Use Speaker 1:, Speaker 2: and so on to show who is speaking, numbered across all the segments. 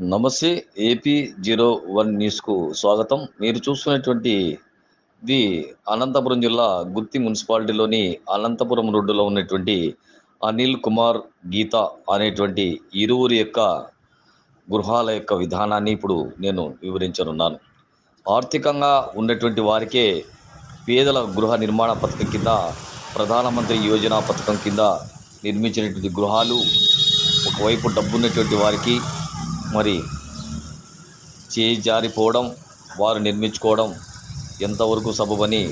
Speaker 1: నమస్తే AP zero one న్యూస్కు స్వాగతం. మీరు చూస్తున్నటువంటి ది అనంతపురం జిల్లా గుత్తి మున్సిపాలిటీలోని అనంతపురం రోడ్డులో ఉన్నటువంటి అనిల్ కుమార్ గీత అనేటువంటి ఇరువురి యొక్క గృహాల యొక్క విధానాన్ని ఇప్పుడు నేను వివరించనున్నాను. ఆర్థికంగా ఉన్నటువంటి వారికే పేదల గృహ నిర్మాణ పథకం కింద ప్రధానమంత్రి యోజన పథకం కింద నిర్మించినటువంటి గృహాలు ఒకవైపు డబ్బున్నటువంటి వారికి మరి చేయి జారిపోవడం వారు నిర్మించుకోవడం ఎంతవరకు సబబని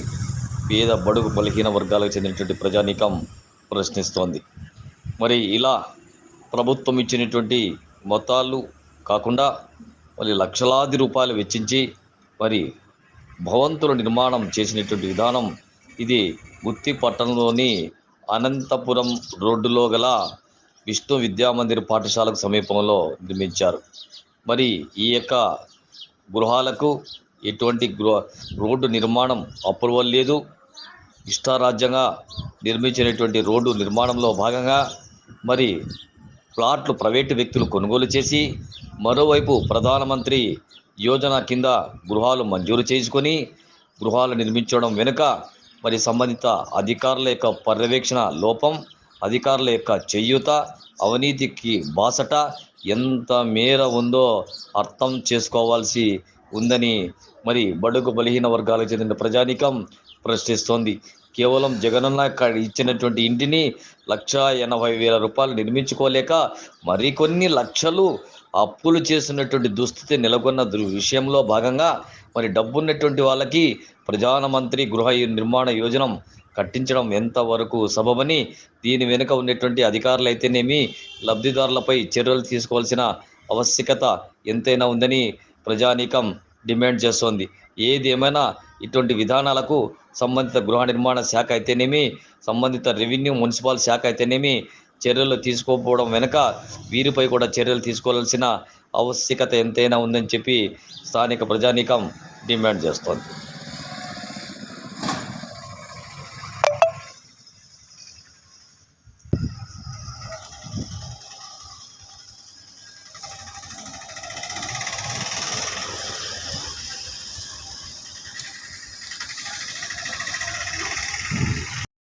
Speaker 1: పేద బడుగు బలహీన వర్గాలకు చెందినటువంటి ప్రజానీకం ప్రశ్నిస్తోంది. మరి ఇలా ప్రభుత్వం ఇచ్చినటువంటి మొత్తాలు కాకుండా మరి లక్షలాది రూపాయలు వెచ్చించి మరి భవంతుల నిర్మాణం చేసినటువంటి విధానం ఇది గుత్తి పట్టణంలోని అనంతపురం రోడ్డులో గల విష్ణు విద్యామందిర్ పాఠశాలకు సమీపంలో నిర్మించారు. మరి ఈ యొక్క గృహాలకు ఎటువంటి గృహ రోడ్డు నిర్మాణం అప్రూవల్ లేదు. ఇష్టారాజ్యంగా నిర్మించినటువంటి రోడ్డు నిర్మాణంలో భాగంగా మరి ప్లాట్లు ప్రైవేటు వ్యక్తులు కొనుగోలు చేసి మరోవైపు ప్రధానమంత్రి యోజన కింద గృహాలు మంజూరు చేసుకొని గృహాలు నిర్మించడం వెనుక మరి సంబంధిత అధికారుల యొక్క పర్యవేక్షణ లోపం అధికారుల యొక్క చెయ్యూత అవినీతికి బాసట ఎంత మేర ఉందో అర్థం చేసుకోవాల్సి ఉందని మరి బడుగు బలహీన వర్గాలకు చెందిన ప్రజానీకం ప్రశ్నిస్తోంది. కేవలం జగనన్న ఇచ్చినటువంటి ఇంటిని లక్ష ఎనభై వేల రూపాయలు నిర్మించుకోలేక మరికొన్ని లక్షలు అప్పులు చేసినటువంటి దుస్థితి నెలకొన్న దు విషయంలో భాగంగా మరి డబ్బున్నటువంటి వాళ్ళకి ప్రధానమంత్రి గృహ నిర్మాణ యోజనం కట్టించడం ఎంతవరకు సబబని దీని వెనుక ఉన్నటువంటి అధికారులు అయితేనేమి లబ్ధిదారులపై చర్యలు తీసుకోవాల్సిన ఆవశ్యకత ఎంతైనా ఉందని ప్రజానీకం డిమాండ్ చేస్తోంది. ఏది ఏమైనా ఇటువంటి విధానాలకు సంబంధిత గృహ నిర్మాణ శాఖ అయితేనేమి సంబంధిత రెవెన్యూ మున్సిపల్ శాఖ అయితేనేమి చర్యలు తీసుకోకపోవడం వెనుక వీరిపై కూడా చర్యలు తీసుకోవాల్సిన ఆవశ్యకత ఎంతైనా ఉందని చెప్పి స్థానిక ప్రజానీకం డిమాండ్ చేస్తోంది.